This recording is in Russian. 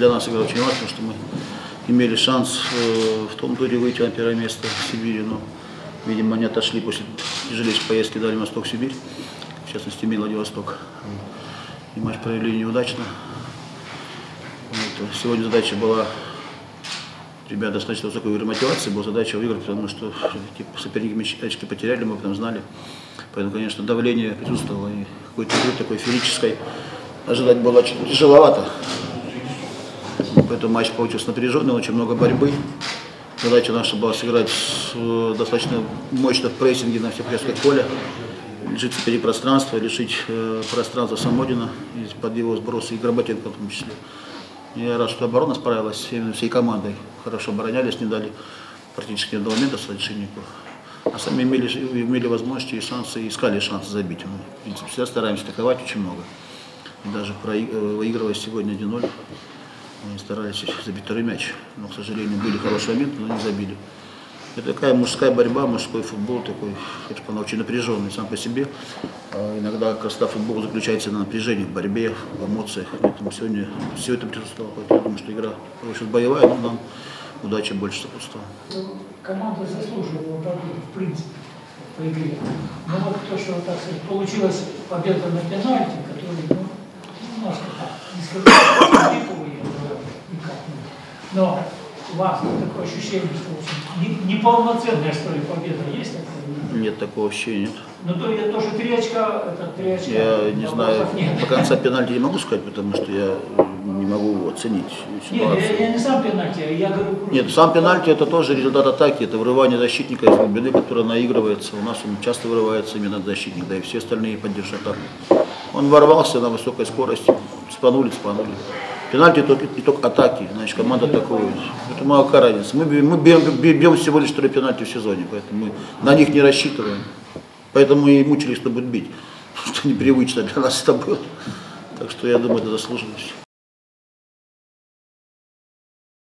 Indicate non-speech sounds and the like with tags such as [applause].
для нас игра очень потому что мы имели шанс э, в том туре выйти на первое место в Сибири, но, видимо, не отошли после тяжелейшей поездки в Дальний Восток, Сибирь, в частности, Владивосток. И матч провели неудачно. Вот. Сегодня задача была ребят достаточно высокой уровень мотивации, была задача выиграть, потому что типа, соперники очки потеряли, мы об этом знали. Поэтому, конечно, давление присутствовало, и какой-то игры такой феерической ожидать было тяжеловато. Поэтому матч получился напряженный, очень много борьбы. Задача наша была сыграть с, э, достаточно мощно в прессинге на всех поле, лишить впереди пространства, лишить э, пространства Самодина под его сбросы и Гработенко в том числе. Я рад, что оборона справилась именно всей командой. Хорошо оборонялись, не дали практически ни одного момента совершеннику. А сами имели, имели возможности и шансы, искали шансы забить. Мы, в принципе, всегда стараемся атаковать очень много. Даже прои- э, сегодня 1-0, мы старались забить второй мяч. Но, к сожалению, были хорошие моменты, но не забили. Это такая мужская борьба, мужской футбол такой, конечно, он очень напряженный сам по себе. А иногда красота футбола заключается на напряжении, в борьбе, в эмоциях. Поэтому сегодня все это присутствовало. Поэтому я думаю, что игра очень боевая, но нам удача больше сопутствовала. Команда заслуживала победы, в принципе, по игре. Но вот то, что, так сказать, получилась победа на пенальти, который, ну, немножко так, не скажу, что пиковые, никак нет. Но у вас такое ощущение, что не- неполноценная, что ли, победа есть такая? Нет такого ощущения, нет. Ну, то я тоже три очка, это три очка. Я не знаю, нет. до конца пенальти не могу сказать, потому что я не могу оценить Нет, я, ситуацию. я не сам пенальти, а я говорю... Нет, сам пенальти это тоже результат атаки, это вырывание защитника из глубины, которое наигрывается. У нас он часто вырывается именно от защитника, да и все остальные поддержат атаку. Он ворвался на высокой скорости, спанули, спанули. Пенальти только итог атаки, значит команда атакует. Это мало какая разница. Мы, мы бьем, бьем всего лишь три пенальти в сезоне, поэтому мы на них не рассчитываем. Поэтому и мучились, что будет бить. [laughs] Что непривычно для нас это было. Так что я думаю, это заслуживающе.